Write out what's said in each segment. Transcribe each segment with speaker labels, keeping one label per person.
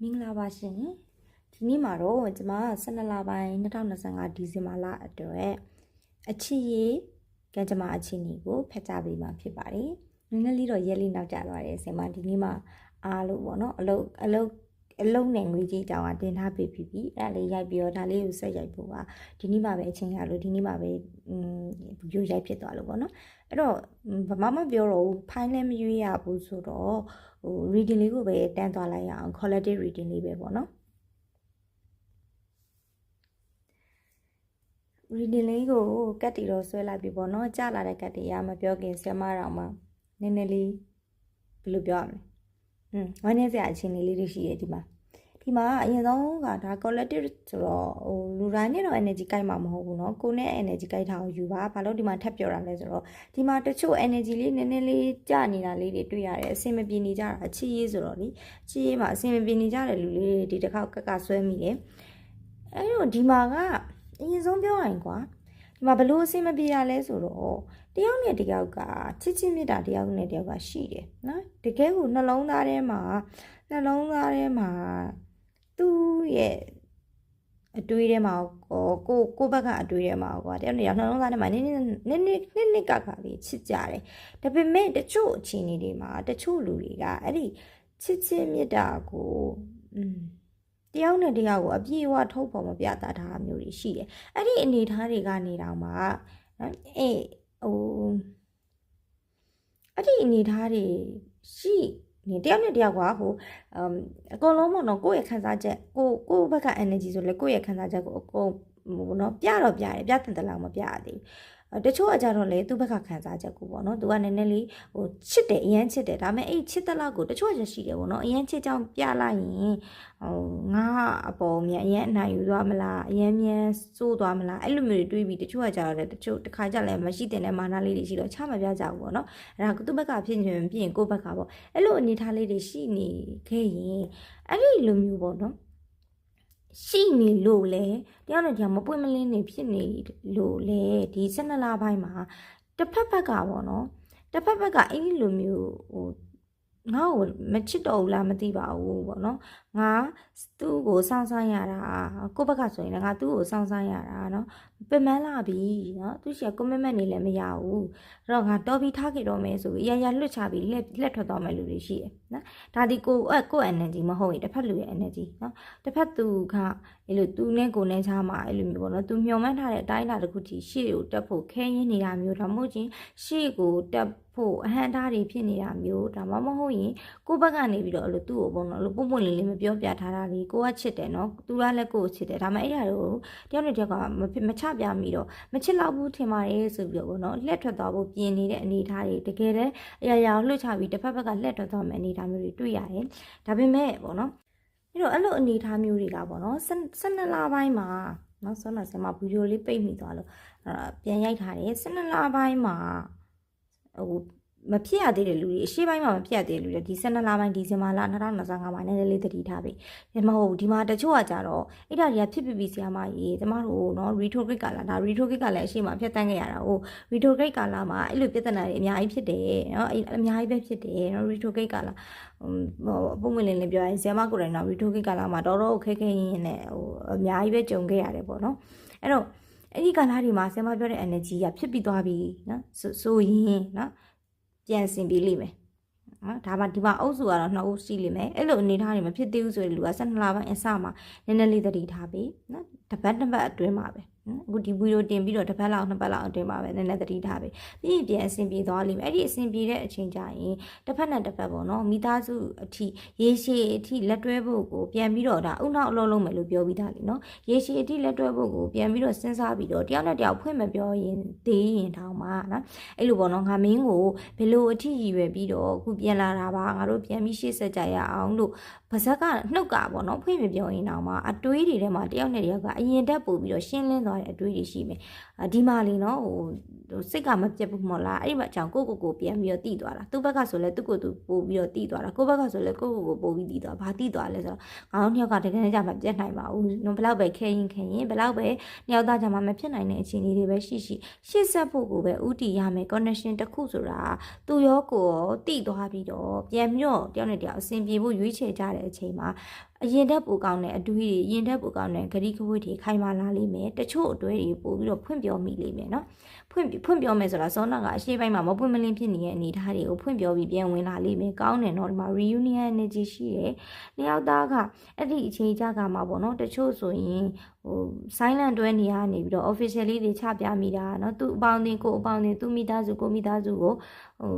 Speaker 1: မင်္ဂလာပါရှင်ဒီနေ့မှာတော့ကျွန်မ12လပိုင်း2025ဒီဇင်ဘာလအတွက်အချစ်ရေးကံကြမ္မာအခြေအနေကိုဖတ်ကြားပေးမှာဖြစ်ပါတယ်နည်းနည်းလေးတော့ရက်လေးနောက်ကျသွားတယ်ဆင်မဒီနေ့မှာအားလို့ပေါ့နော်အလုတ်အလုတ် အလုံးနဲ့ငွေကြီးတောင်ကတင်ထားပေးပြီးပြီအဲ့ဒါလေးရိုက်ပြီးတော့ဒါလေးကိုဆက်ရိုက်ဖို့ပါဒီနေ့မှပဲအချိန်ရလို့ဒီနေ့မှပဲอืมဗီဒီယိုရိုက်ဖြစ်သွားလို့ပေါ့နော်အဲ့တော့ဘာမှမပြောတော့ဘူးဖိုင်လည်းမရွေးရဘူးဆိုတော့ဟို reading လေးကိုပဲတန်းသွားလိုက်ရအောင် collective reading လေးပဲပေါ့နော် reading လေးကိုကတ်တီတော့ဆွဲလိုက်ပြီပေါ့နော်ကြာလာတဲ့ကတ်တီရမပြောခင်ဆရာမတော်မှာနည်းနည်းလေးဘယ်လိုပြောရမလဲ อืมဝမ်းနည်းစရာအခြေအနေလေးတွေရှိရဲ့ဒီမှာဒီမှာအရင်ဆုံးကဒါ collective ဆိုတော့ဟိုလူတိုင်းနဲ့တော့ energy ကိုက်မှာမဟုတ်ဘူးเนาะကိုနဲ့ energy ကိုက်ထားအောင်ယူပါဘာလို့ဒီမှာထပ်ပြောတာလဲဆိုတော့ဒီမှာတချို့ energy လေးနည်းနည်းလေးကြာနေတာလေးတွေတွေ့ရတယ်အဆင်မပြေနေကြတာအချစ်ရေးဆိုတော့လေချစ်ရေးမှာအဆင်မပြေနေကြတဲ့လူလေးတွေဒီတစ်ခေါက်ကကဆွဲမိတယ်အဲ့တော့ဒီမှာကအရင်ဆုံးပြောရရင်ကွာဒီမှာဘလို့အဆင်မပြေတာလဲဆိုတော့ တယောက်နဲ့တယောက်ကချစ်ချင်းမြတ်တာတယောက်နဲ့တယောက်ကရှိတယ်နော်တကယ်ကိုနှလုံးသားထဲမှာနှလုံးသားထဲမှာသူ့ရဲ့အတွေးထဲမှာကိုကိုကိုဘက်ကအတွေးထဲမှာကွာတယောက်နဲ့တယောက်နှလုံးသားထဲမှာနည်းနည်းနည်းနည်းနည်းနည်းကကလေးချစ်ကြတယ်ဒါပေမဲ့တချို့အခြေအနေတွေမှာတချို့လူတွေကအဲ့ဒီချစ်ချင်းမြတ်တာကိုอืมတယောက်နဲ့တယောက်ကိုအပြည့်အဝထုတ်ဖော်မပြတာတာမျိုးတွေရှိတယ်အဲ့ဒီအနေအထားတွေကနေတော့မှနော်အေး ဟိုအဲ့ဒီအနေအထားတွေရှိနေတယောက်နဲ့တယောက်ကဟိုအမ်အကုန်လုံးပေါ့နော်ကိုယ့်ရဲ့ခံစားချက်ကိုကိုယ့်ဘက်က energy ဆိုလဲကိုယ့်ရဲ့ခံစားချက်ကိုအကုန်ဟိုနော်ပြတော့ပြတယ်ပြတဲ့တလောက်မပြရသေးဘူး တချို့အကြတော့လေသူ့ဘက်ကခံစားချက်ကိုပေါ့နော်သူကနည်းနည်းလေးဟိုချစ်တယ်အရန်ချစ်တယ်ဒါပေမဲ့အဲ့ချစ်တဲ့လောက်ကိုတချို့ချက်ရှိတယ်ပေါ့နော်အရန်ချစ်ကြောင်ပြလိုက်ရင်ဟိုငါအပေါ်မြန်အရန်အနိုင်ယူသွားမလားအရန်မြန်စိုးသွားမလားအဲ့လိုမျိုးတွေတွေးပြီးတချို့ကကြတော့လေတချို့တစ်ခါကြလည်းမရှိတဲ့နဲ့မာနလေးတွေရှိတော့ချမပြကြဘူးပေါ့နော်အဲ့ဒါသူ့ဘက်ကဖြစ်ရင်ဖြစ်ရင်ကိုယ့်ဘက်ကပေါ့အဲ့လိုအနေထားလေးတွေရှိနေခဲ့ရင်အဲ့ဒီလိုမျိုးပေါ့နော် ရှိနေလို့လေတယောက်နဲ့တယောက်မပွင့်မလင်းနေဖြစ်နေလို့လေဒီ12လပိုင်းမှာတစ်ဖက်ဖက်ကပေါ့နော်တစ်ဖက်ဖက်ကအဲ့ဒီလိုမျိုးဟိုငါ့ကိုမချစ်တော့ဘူးလားမသိပါဘူးပေါ့နော် ငါသူ့ကိုစောင့်ဆိုင်ရတာကိုယ့်ဘက်ကဆိုရင်လည်းငါသူ့ကိုစောင့်ဆိုင်ရတာเนาะပင်မလာပြီเนาะသူရှိက commitment နေလည်းမရဘူးအဲ့တော့ငါတော်ပြီးထားခဲ့တော့မယ်ဆိုပြီးအရာရာလွတ်ချပြီးလက်လက်ထွက်သွားမယ်လူတွေရှိတယ်နော်ဒါဒီကိုအဲ့ကို energy မဟုတ်ရင်တစ်ဖက်လူရဲ့ energy เนาะတစ်ဖက်သူကအဲ့လိုသူနဲ့ကိုနဲ့ချားမှာအဲ့လိုမျိုးပေါ့နော်သူမျှော်မှန်းထားတဲ့အတိုင်းအတာတစ်ခုကြီးရှေ့ကိုတက်ဖို့ခဲရင်းနေတာမျိုးဒါမှမဟုတ်ချင်းရှေ့ကိုတက်ဖို့အဟန့်တားတွေဖြစ်နေတာမျိုးဒါမှမဟုတ်ရင်ကိုယ့်ဘက်ကနေပြီးတော့အဲ့လိုသူ့ကိုပေါ့နော်အဲ့လိုပုံပွင့်လေးလေးမပြော ောပြထားတာလေကိုကချစ်တယ်နော်သူကလည်းကိုကိုချစ်တယ်ဒါမှအဲ့ဒါတော့တယောက်နဲ့တယောက်ကမဖြစ်မချပြမိတော့မချစ်တော့ဘူးထင်ပါတယ်ဆိုပြီးတော့ပေါ့နော်လှက်ထွက်သွားဖို့ပြင်နေတဲ့အနေအထားတွေတကယ်တည်းအရာရာကိုလှုပ်ချပြီးတစ်ဖက်ဘက်ကလှက်ထွက်သွားမယ့်အနေအထားမျိုးတွေတွေ့ရတယ်ဒါပေမဲ့ပေါ့နော်အဲ့တော့အဲ့လိုအနေအထားမျိုးတွေကပေါ့နော်12လပိုင်းမှာနော်ဆောနာဆင်မဗီဒီယိုလေးပိတ်မိသွားလို့အဲ့ပြန်ရိုက်ထားတယ်12လပိုင်းမှာဟို မဖြစ်ရသေးတဲ့လူတွေအရှိပိုင်းမှာမဖြစ်ရသေးတဲ့လူတွေဒီ12လပိုင်းဒီဇင်ဘာလ2025မှာနည်းနည်းလေးတတိထားပြီဒီမဟုတ်ဒီမှာတချို့ကကြတော့အဲ့ဒါတွေကဖြစ်ဖြစ်ပြီးဆရာမကြီးကျမတို့နော် retrograde ကာလဒါ retrograde ကလည်းအရှိမဖြတ်တန်းခဲ့ရတာဟို retrograde ကာလမှာအဲ့လိုပြဿနာတွေအများကြီးဖြစ်တယ်နော်အဲ့အများကြီးပဲဖြစ်တယ်နော် retrograde ကာလဟိုပုံမလင်းလေးပြောရင်ဆရာမကိုယ်တိုင်တော့ retrograde ကာလမှာတော်တော်ခက်ခဲရင်းနဲ့ဟိုအများကြီးပဲကြုံခဲ့ရတယ်ပေါ့နော်အဲ့တော့အဲ့ဒီကာလတွေမှာဆရာမပြောတဲ့ energy ကဖြစ်ပြီးသွားပြီနော်ဆိုဆိုရင်နော် ပြန်ဆင်ပြေလိမ့်မယ်နော်ဒါမှဒီမှာအုပ်စုကတော့နှစ်အုပ်ရှိလိမ့်မယ်အဲ့လိုအနေထားတွေမဖြစ်သေးဘူးဆိုရင်လူက12လပိုင်းအစမှာနည်းနည်းလေးသတိထားပြီနော်တစ်ပတ်တစ်ပတ်အတွင်းမှာပဲနော် အခုဒီဗီဒီယိုတင်ပြီးတော့တစ်ပတ်လောက်နှစ်ပတ်လောက်အတွင်းမှာပဲနည်းနည်းသတိထားပြီပြီးရင်ပြန်အဆင်ပြေသွားလိမ့်မယ်အဲ့ဒီအဆင်ပြေတဲ့အချိန်ကျရင်တစ်ဖက်နဲ့တစ်ဖက်ပေါ့နော်မိသားစုအထိရေရှည်အထိလက်တွဲဖို့ကိုပြန်ပြီးတော့ဒါအုံနောက်အလုံးလုံးမယ်လို့ပြောပြီးသားလीနော်ရေရှည်အထိလက်တွဲဖို့ကိုပြန်ပြီးတော့စဉ်းစားပြီးတော့တယောက်နဲ့တယောက်ဖွင့်မပြောရင်သေးရင်တောင်းပါနော်အဲ့လိုပေါ့နော်ငါမင်းကိုဘယ်လိုအထိရည်ရွယ်ပြီးတော့အခုပြန်လာတာပါငါတို့ပြန်ပြီးရှေ့ဆက်ကြရအောင်လို့ပါဇက်ကနှုတ်ကပေါ့နော်ဖွင့်မပြောရင်တောင်မှအတွေးတွေထဲမှာတယောက်နဲ့တယောက်ကအရင်တက်ပို့ပြီးတော့ရှင်းလင်းသွားတဲ့အတွေးတွေရှိမယ်ဒီမှာလीနော်ဟိုစိတ်ကမပြတ်ဘူးမဟုတ်လားအဲ့ဒီမှာအကြောင်းကိုကိုကိုပြန်ပြီးတော့တည်သွားတာသူ့ဘက်ကဆိုလဲသူ့ကိုသူပို့ပြီးတော့တည်သွားတာကိုဘက်ကဆိုလဲကိုကိုကိုပို့ပြီးတည်သွားဘာတည်သွားလဲဆိုတော့ငါတို့နှစ်ယောက်ကတကယ်ကြမှာပြတ်နိုင်ပါဘူးနော်ဘလောက်ပဲခဲရင်ခဲရင်ဘလောက်ပဲနှစ်ယောက်သားကြမှာမဖြစ်နိုင်တဲ့အခြေအနေတွေပဲရှိရှိရှေ့ဆက်ဖို့ကိုပဲဥတီရမယ် connection တစ်ခုဆိုတာသူရောကိုရောတည်သွားပြီးတော့ပြန်ပြီးတော့တယောက်နဲ့တယောက်အဆင်ပြေဖို့ရွေးချယ်ကြတဲ့အချိန်မှာအရင်တက်ပိုကောင်းတဲ့အတွေးတွေရင်တက်ပိုကောင်းတဲ့ဂရီကဝိတ်တွေခိုင်မာလာလိမ့်မယ်တချို့အတွေးတွေပို့ပြီးတော့ဖွင့်ပြောမိလိမ့်မယ်နော်ဖွင့်ဖွင့်ပြောမယ်ဆိုတာဇောနာကအရှိပိုင်းမှာမပွင့်မလင်းဖြစ်နေတဲ့အနေအထားတွေကိုဖွင့်ပြောပြီးပြန်ဝင်လာလိမ့်မယ်ကောင်းတယ်နော်ဒီမှာ reunion energy ရှိတယ်လျှောက်သားကအဲ့ဒီအခြေကြကမှာပေါ့နော်တချို့ဆိုရင်ဟို silent တွဲနေရနေပြီးတော့ officially တွေချပြမိတာနော်သူ့အပေါင်းအသင်းကိုအပေါင်းအသင်းသူ့မိသားစုကိုမိသားစုကိုဟို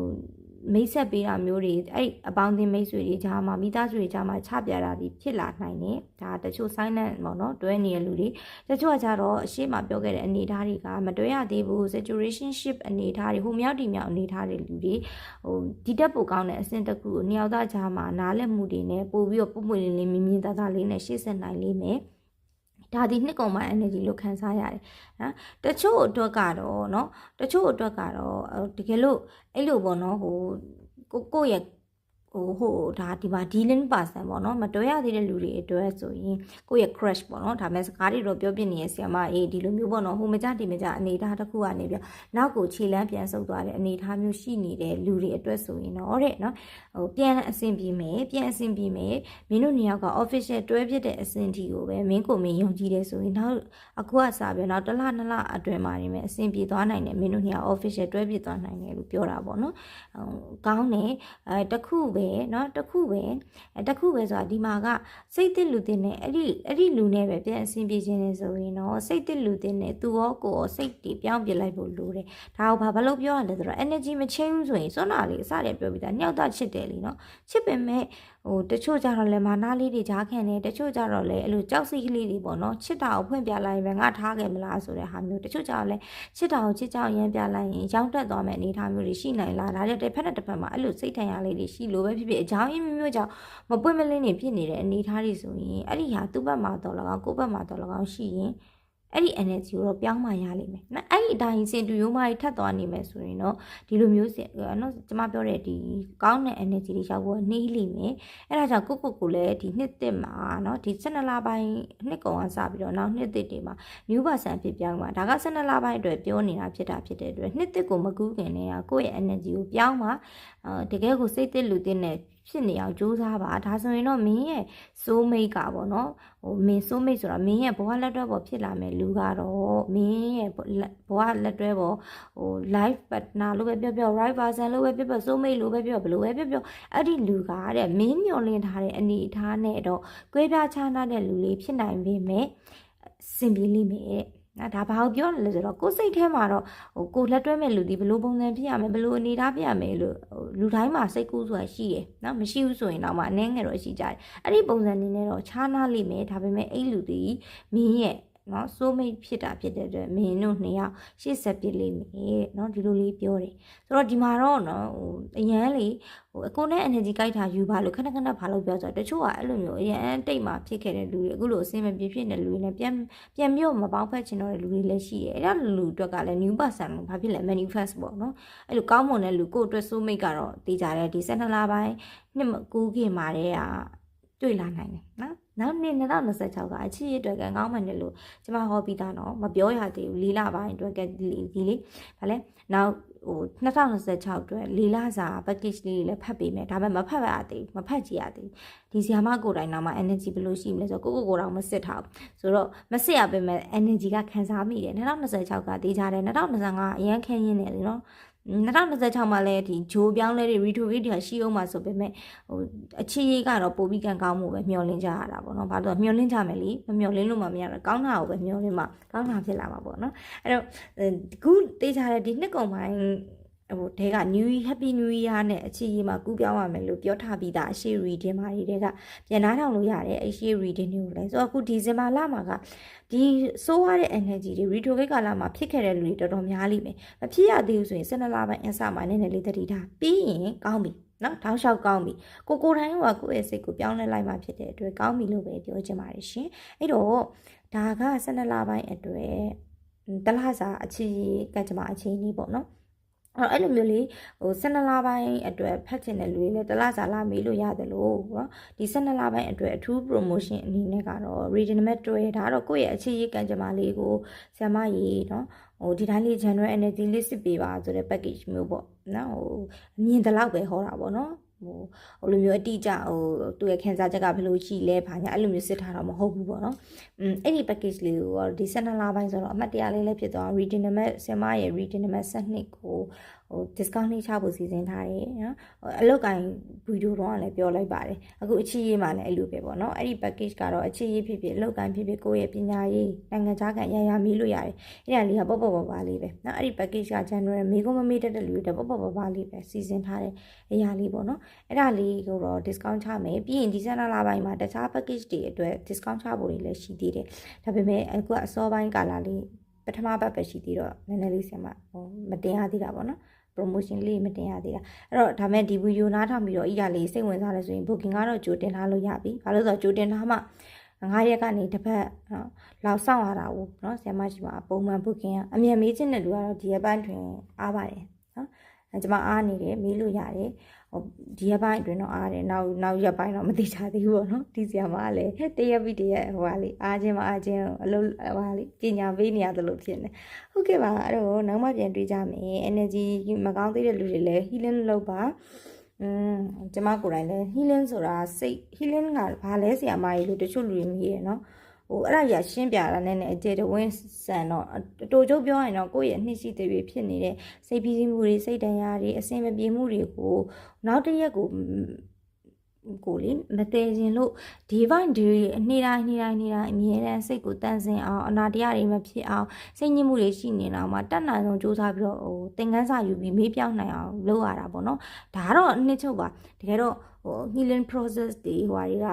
Speaker 1: မိတ်ဆက်ပေးတာမျိုးတွေအဲ့အပေါင်းအသင်းမိတ်ဆွေတွေကြားမှာမိသားစုတွေကြားမှာချပြတာတွေဖြစ်လာနိုင်တယ်ဒါတချို့ silent ပေါ့နော်တွဲနေတဲ့လူတွေတချို့ကကြတော့အရှိမပြောခဲ့တဲ့အနေအထားတွေကမတွဲရသေးဘူး situationship အနေအထားတွေဟိုမြောက်ဒီမြောက်အနေအထားတွေလူတွေဟိုဒီတက်ပိုကောင်းတဲ့အဆင့်တစ်ခုကိုနှစ်ယောက်သားကြားမှာနားလည်မှုတွေနဲ့ပို့ပြီးတော့ပုံပွင့်လင်းလင်းမြင်မြင်သားသားလေးနဲ့ရှေ့ဆက်နိုင်လိမ့်မယ် ဒါဒီနှစ်ကုန်ပိုင်း energy လို့ခံစားရတယ်နော်တချို့အတွက်ကတော့နော်တချို့အတွက်ကတော့တကယ်လို့အဲ့လိုပေါ့နော်ဟိုကိုကိုရဲ့ ဟိုဟိုဒါဒီမှာ dealing person ပေါ့နော်မတွဲရသေးတဲ့လူတွေအတွက်ဆိုရင်ကိုယ့်ရဲ့ crush ပေါ့နော်ဒါမဲ့စကားတွေတော့ပြောပြနေရဆီယမအေးဒီလိုမျိုးပေါ့နော်ဟိုမကြဒီမကြအနေထားတစ်ခုကနေပြနောက်ကိုခြေလမ်းပြန်ဆုပ်သွားတဲ့အနေထားမျိုးရှိနေတဲ့လူတွေအတွက်ဆိုရင်တော့တဲ့နော်ဟိုပြန်အဆင်ပြေမယ်ပြန်အဆင်ပြေမယ်မင်းတို့နှစ်ယောက်က official တွဲဖြစ်တဲ့အဆင့်တီကိုပဲမင်းကိုမင်းယုံကြည်တယ်ဆိုရင်နောက်အခုကစားပြနောက်တစ်လနှစ်လအတွင်းမှာနေမယ်အဆင်ပြေသွားနိုင်တယ်မင်းတို့နှစ်ယောက် official တွဲဖြစ်သွားနိုင်တယ်လို့ပြောတာပေါ့နော်ဟိုကောင်းတယ်အဲတခုပဲเนาะတခုပဲအဲတခုပဲဆိုတာဒီမှာကစိတ်တစ်လူတင်နဲ့အဲ့ဒီအဲ့ဒီလူနဲ့ပဲပြန်အဆင်ပြေခြင်းနေဆိုရင်တော့စိတ်တစ်လူတင်နဲ့သူရောကိုရောစိတ်တွေပြောင်းပြလိုက်ဖို့လိုတယ်ဒါကိုဘာဘာလို့ပြောရလဲဆိုတော့ energy မချင်းဘူးဆိုရင်စွမ်းနာလေးအစတည်းပြောပြီးသားညောက်တာချစ်တယ်လीเนาะချစ်ပေမဲ့ ဟိုတချို့ကြတော့လည်းမာနာလေးတွေကြားခံတယ်တချို့ကြတော့လည်းအဲ့လိုကြောက်စိတ်ကလေးတွေပေါ့နော်ချစ်တာကိုဖွင့်ပြလိုက်ရင်ပဲငါထားခဲ့မလားဆိုတဲ့ဟာမျိုးတချို့ကြတော့လည်းချစ်တာကိုချစ်ကြောက်ရမ်းပြလိုက်ရင်ရောင်းတက်သွားမယ့်အနေအထားမျိုးတွေရှိနိုင်လားဒါတဲ့တစ်ဖက်နဲ့တစ်ဖက်မှာအဲ့လိုစိတ်ထန်ရလေးတွေရှိလို့ပဲဖြစ်ဖြစ်အကြောင်းရင်းမျိုးမျိုးကြောင့်မပွင့်မလင်းနေဖြစ်နေတဲ့အနေအထားတွေဆိုရင်အဲ့ဒီဟာသူ့ဘက်မှာတော့လကောက်ကိုယ့်ဘက်မှာတော့လကောက်ရှိရင် အဲ့ဒီ energy ကိုတော့ပြောင်းမှရလိမ့်မယ်နော်အဲ့ဒီအတိုင်းစင်တူရိုးမကြီးထပ်သွားနေမယ်ဆိုရင်တော့ဒီလိုမျိုးစင်နော်ကျွန်မပြောတဲ့ဒီကောင်းတဲ့ energy တွေရောက်ဖို့နှီးလိမ့်မယ်အဲ့ဒါကြောင့်ကိုကိုကိုလည်းဒီနှစ်တစ်မှာနော်ဒီ12လပိုင်းနှစ်ကုန်ကစပြီးတော့နောက်နှစ်တစ်တွေမှာ new version ဖြစ်ပြောင်းမှာဒါက12လပိုင်းအတွက်ပြောနေတာဖြစ်တာဖြစ်တဲ့အတွက်နှစ်တစ်ကိုမကူးခင်နဲ့ကိုယ့်ရဲ့ energy ကိုပြောင်းမှာတကယ်ကိုစိတ်တစ်လူတစ်နဲ့ ဖြစ်နေအောင်ကြိုးစားပါဒါဆိုရင်တော့မင်းရဲ့ soul mate ကပေါ့နော်ဟိုမင်း soul mate ဆိုတာမင်းရဲ့ဘဝလက်တွဲပေါ်ဖြစ်လာမယ်လူကတော့မင်းရဲ့ဘဝလက်တွဲပေါ်ဟို life partner လို့ပဲပြောပြော right person လို့ပဲပြောပြော soul mate လို့ပဲပြောဘလို့ပဲပြောပြောအဲ့ဒီလူကတဲ့မင်းညှော်လင့်ထားတဲ့အနေအထားနဲ့တော့ကွဲပြားခြားနားတဲ့လူလေးဖြစ်နိုင်ပေမဲ့စင်ပြေလိမ့်မယ် နော်ဒါဘာကိုပြောရလဲဆိုတော့ကိုယ်စိတ်ထဲမှာတော့ဟိုကိုလက်တွဲမဲ့လူဒီဘလို့ပုံစံဖြစ်ရမယ်ဘလို့အနေထားဖြစ်ရမယ်လို့လူတိုင်းမှာစိတ်ကူးဆိုတာရှိတယ်နော်မရှိဘူးဆိုရင်တော့မှအနှဲငယ်တော့ရှိကြတယ်အဲ့ဒီပုံစံနေနဲ့တော့ခြားနားလိမ့်မယ်ဒါပေမဲ့အဲ့လူဒီမင်းရဲ့ နော်စိုးမိတ်ဖြစ်တာဖြစ်တဲ့အတွက်မင်းတို့နှစ်ယောက်ရှေ့ဆက်ပြစ်လိမ့်မယ်နော်ဒီလိုလေးပြောတယ်ဆိုတော့ဒီမှာတော့နော်ဟိုအရန်လေးဟိုအကိုနဲ့ energy ကြိုက်တာယူပါလို့ခဏခဏဘာလို့ပြောဆိုတော့တချို့ကအဲ့လိုမျိုးအရန်တိတ်မှဖြစ်ခဲ့တဲ့လူတွေအခုလိုအစင်မပြေဖြစ်နေတဲ့လူတွေနဲ့ပြန်ပြန်မြို့မပေါင်းဖက်ချင်တော့တဲ့လူတွေလည်းရှိတယ်အဲ့ဒါလူအတွက်ကလည်း new person ဘာဖြစ်လဲ manifest ပေါ့နော်အဲ့လိုကောင်းမွန်တဲ့လူကိုအတွက်စိုးမိတ်ကတော့တေးကြတယ်ဒီ12လပိုင်းနှစ်မကူးခင်မှာတည်းကတွေ့လာနိုင်တယ်နော် နောက်နှစ်2026ကအချစ်ရအတွက်ကကောင်းမှန်တယ်လို့ကျမဟောပြီးသားနော်မပြောရသေးဘူးလေးလပိုင်းအတွက်ကဒီလေဗာလဲနောက်ဟို2026အတွက်လေးလစာ package လေးတွေလည်းဖတ်ပေးမယ်ဒါပေမဲ့မဖတ်ရသေးဘူးမဖတ်ကြည့်ရသေးဘူးဒီဆီယာမကိုယ်တိုင်တော့မှ energy ဘယ်လိုရှိမလဲဆိုတော့ကိုကိုကိုယ်တော်မစစ်ထားဘူးဆိုတော့မစစ်ရပေမဲ့ energy ကခံစားမိတယ်2026ကတေးကြတယ်2025အရန်ခင်းရင်းနေတယ်နော် 2026မှာလည်းဒီဂျိုးပြောင်းလဲတွေ retweet တွေရှိအောင်မှာဆိုပေမဲ့ဟိုအခြေရေးကတော့ပိုပြီးကန်ကောင်းမှုပဲမျှော်လင့်ကြရတာပေါ့နော်။ဘာလို့မျှော်လင့်ကြမယ်လीမမျှော်လင့်လို့မှမရတော့ကောင်းတာကိုပဲမျှော်လင့်မှကောင်းတာဖြစ်လာမှာပေါ့နော်။အဲ့တော့ခုတေးကြတဲ့ဒီနှစ်ကုန်ပိုင်း ဟိုတဲက new happy new year နဲ့အခြေရေးမှာကူးပြောင်းရမယ်လို့ပြောထားပြီးသားအရှိ reading မှာတွေတဲကပြန်နားထောင်လို့ရတယ်အရှိ reading တွေကိုလည်းဆိုတော့အခုဒီဇင်ဘာလမှာကဒီစိုးရတဲ့ energy တွေ retro ကိတ်ကာလမှာဖြစ်ခဲ့တဲ့လူတွေတော်တော်များလိမ့်မယ်မဖြစ်ရသေးဘူးဆိုရင်12လပိုင်းအစမှာနည်းနည်းလေးတတိထားပြီးရင်ကောင်းပြီနော်တောက်လျှောက်ကောင်းပြီကိုကိုတိုင်းကကိုယ့်ရဲ့စိတ်ကိုပြောင်းလဲလိုက်မှဖြစ်တဲ့အတွက်ကောင်းပြီလို့ပဲပြောချင်ပါတယ်ရှင်အဲ့တော့ဒါက12လပိုင်းအတွက်တလားစာအခြေကကြမှာအခြေအနေပေါ့နော် အဲ့အဲ့လိုမျိုးလေးဟို12လပိုင်းအတွက်ဖတ်ချင်တဲ့လူတွေလည်းတလားစာလာမေးလို့ရတယ်လို့နော်ဒီ12လပိုင်းအတွက်အထူး promotion အနေနဲ့ကတော့ reading map တွေ့ဒါတော့ကိုယ့်ရဲ့အခြေရေးကံကြမ္မာလေးကိုဆရာမကြီးနော်ဟိုဒီတိုင်းလေး general energy လေးစစ်ပေးပါဆိုတဲ့ package မျိုးပေါ့နော်ဟိုအမြင်တလောက်ပဲဟောတာပေါ့နော် ဟိုဟိုလိုမျိုးအတိအကျဟိုသူ့ရဲ့ခံစားချက်ကဘယ်လိုရှိလဲဘာညာအဲ့လိုမျိုးစစ်ထားတော့မဟုတ်ဘူးပေါ့နော်อืมအဲ့ဒီ package လေးကိုတော့ဒီ12လပိုင်းဆိုတော့အမှတ်တရလေးလည်းဖြစ်သွား reading limit ဆင်မရဲ့ reading limit 7ကိုဟို discount လေးချဖို့စီစဉ်ထားတယ်နော်အလောက်ကိုင်းဗီဒီယိုတော့လည်းပြောလိုက်ပါတယ်အခုအချီးရေးမှလည်းအဲ့လိုပဲပေါ့နော်အဲ့ဒီ package ကတော့အချီးရေးဖြစ်ဖြစ်အလောက်ကိုင်းဖြစ်ဖြစ်ကိုယ့်ရဲ့ပညာရေးနိုင်ငံခြားကန်ရရမီးလို့ရတယ်အဲ့ဒါလေးကပေါ့ပေါ့ပါပါလေးပဲနော်အဲ့ဒီ package က January မေကုံမမေးတတ်တဲ့လူတွေပေါ့ပေါ့ပါပါလေးပဲစီစဉ်ထားတဲ့အရာလေးပေါ့နော်အဲ့ဒါလေးကိုတော့ discount ချမယ်ပြီးရင်ဒီဇန်နလပိုင်းမှာတခြား package တွေအတွက် discount ချဖို့တွေလည်းရှိသေးတယ်ဒါပေမဲ့အခုကအစောပိုင်းကာလလေးပထမဘက်ပဲရှိသေးတော့နည်းနည်းလေးဆင်မဟိုမတင်ရသေးတာပေါ့နော် promotion လေးမတင်ရသေးတာအဲ့တော့ဒါမဲ့ဒီ video နားထောင်ပြီးတော့အရာလေးစိတ်ဝင်စားလဲဆိုရင် booking ကတော့ကြိုတင်ထားလို့ရပြီဘာလို့လဲဆိုတော့ကြိုတင်ထားမှ9ရက်ကနေတစ်ပတ်နော်လောက်ဆောင်ရတာဟုတ်နော်ဆရာမရှိမှာပုံမှန် booking ကအမြန်မေးချင်တဲ့လူကတော့ဒီရက်ပိုင်းတွင်အားပါတယ်နော်အဲ ကျွန်မအားနေတယ်မေးလို့ရတယ်ဟိုဒီရက်ပိုင်းအတွင်းတော့အားတယ်နောက်နောက်ရက်ပိုင်းတော့မသိချသေးဘူးပေါ့နော်ဒီဆရာမကလည်းတရက်ပြီးတရက်ဟိုဟာလေအားချင်းမအားချင်းအလုပ်ဟိုဟာလေပညာပေးနေရတယ်လို့ဖြစ်နေဟုတ်ကဲ့ပါအဲ့တော့နောက်မှပြန်တွေ့ကြမယ် energy မကောင်းသေးတဲ့လူတွေလည်း healing လုပ်ပါอืมကျမကိုယ်တိုင်လည်း healing ဆိုတာစိတ် healing ကဘာလဲဆရာမကြီးလို့တချို့လူတွေမေးရနော် ဟိုအဲ့ဒါကြီးရှင်းပြတာနဲ့နဲ့အကျေတဝင်းဆန်တော့အတူချုပ်ပြောရင်တော့ကိုယ့်ရဲ့နှိရှိတွေဖြစ်နေတဲ့စိတ်ပြီးစီးမှုတွေစိတ်တန်ရာတွေအစင်မပြေမှုတွေကိုနောက်တစ်ရက်ကိုကိုလေမတည်ခြင်းလို့ဒီဘိုင်းဒီနေ့တိုင်းနေ့တိုင်းနေ့တိုင်းအမြဲတမ်းစိတ်ကိုတန့်စင်အောင်အနာတရားတွေမဖြစ်အောင်စိတ်ညစ်မှုတွေရှိနေတာမှာတတ်နိုင်ဆုံးစူးစမ်းပြီးတော့ဟိုသင်ခန်းစာယူပြီးမေးပြောင်းနိုင်အောင်လုပ်ရတာပေါ့နော်ဒါကတော့နှစ်ချုပ်ပါတကယ်တော့ဟို healing process တွေဟိုဟာတွေက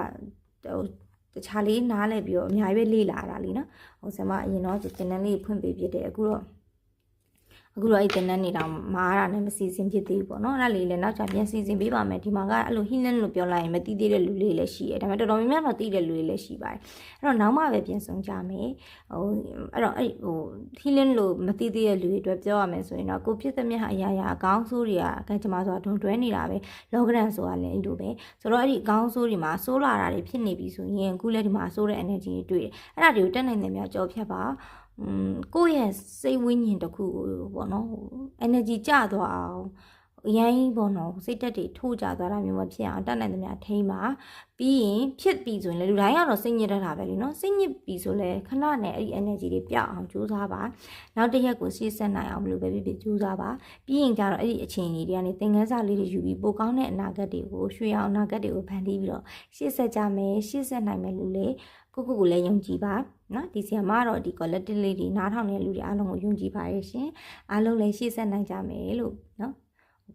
Speaker 1: ဟို တခြားလေးနားလဲပြီးတော့အများကြီးပဲလေ့လာတာလीနော်ဟိုဆင်မအရင်တော့ကျင်တန်းလေးဖွင့်ပေးပြတယ်အခုတော့ အခုတော့အဲ့တင်တန်းနေတော့မားရတာနဲ့မစီစဉ်ဖြစ်သေးဘူးပေါ့နော်အဲ့ဒါလေးလည်းနောက်ကျပြန်စီစဉ်ပေးပါမယ်ဒီမှာကအဲ့လို healing လို့ပြောလိုက်ရင်မသိသေးတဲ့လူလေးလည်းရှိတယ်ဒါပေမဲ့တော်တော်များများတော့သိတဲ့လူတွေလည်းရှိပါတယ်အဲ့တော့နောက်မှပဲပြန်ဆုံးကြမယ်ဟိုအဲ့တော့အဲ့ဟို healing လို့မသိသေးတဲ့လူတွေအတွက်ပြောရမယ်ဆိုရင်တော့ကိုဖြစ်သမျှအရာရာအကောင်းဆိုးတွေကအခန်းကျမဆိုတာဒုံတွဲနေတာပဲလောကရန်ဆိုတာလည်းအဲ့လိုပဲဆိုတော့အဲ့ဒီအကောင်းဆိုးတွေမှာဆိုးလာတာတွေဖြစ်နေပြီဆိုရင်အခုလည်းဒီမှာဆိုးတဲ့ energy တွေတွေ့တယ်အဲ့ဒါတွေကိုတက်နိုင်တယ်များကြော်ဖြတ်ပါอืม ကိုယ့်ရဲ့စိတ်ဝိညာဉ်တစ်ခုကိုပေါ့နော် energy ကျသွားအောင်အရင်ပေါ့နော်စိတ်တက်တွေထိုးကြသွားတာမျိုးမဖြစ်အောင်တတ်နိုင်သမျှထိန်းပါပြီးရင်ဖြစ်ပြီဆိုရင်လည်းလူတိုင်းကတော့စိတ်ညစ်တတ်တာပဲလीနော်စိတ်ညစ်ပြီဆိုလဲခဏနဲ့အဲ့ဒီ energy တွေပြောက်အောင်ကြိုးစားပါနောက်တစ်ရက်ကိုရှေ့ဆက်နိုင်အောင်ဘယ်လိုပဲဖြစ်ဖြစ်ကြိုးစားပါပြီးရင်ကျတော့အဲ့ဒီအချိန်ကြီးတွေကနေသင်ခန်းစာလေးတွေယူပြီးပိုကောင်းတဲ့အနာဂတ်တွေကိုရွှေအောင်အနာဂတ်တွေကိုဖန်တီးပြီးတော့ရှေ့ဆက်ကြမယ်ရှေ့ဆက်နိုင်မယ်လို့လေကိုကိုကိုလည်းယုံကြည်ပါ နော်ဒီဆီယမကတော့ဒီ collective လေးတွေနားထောင်နေတဲ့လူတွေအားလုံးကိုယုံကြည်ပါရဲ့ရှင်အားလုံးလည်းရှေ့ဆက်နိုင်ကြမယ်လို့နော်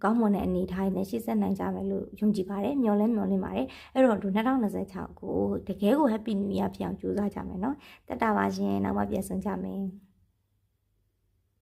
Speaker 1: ကောင်းမွန်တဲ့အနေထားနဲ့ရှေ့ဆက်နိုင်ကြမယ်လို့ယုံကြည်ပါတယ်မျှော်လင့်မျှော်လင့်ပါတယ်အဲ့တော့2026ကိုတကယ်ကို happy new year ဖြစ်အောင်ကြိုးစားကြမယ်နော်တက်တာပါရှင်နောက်မှပြန်ဆုံကြမယ်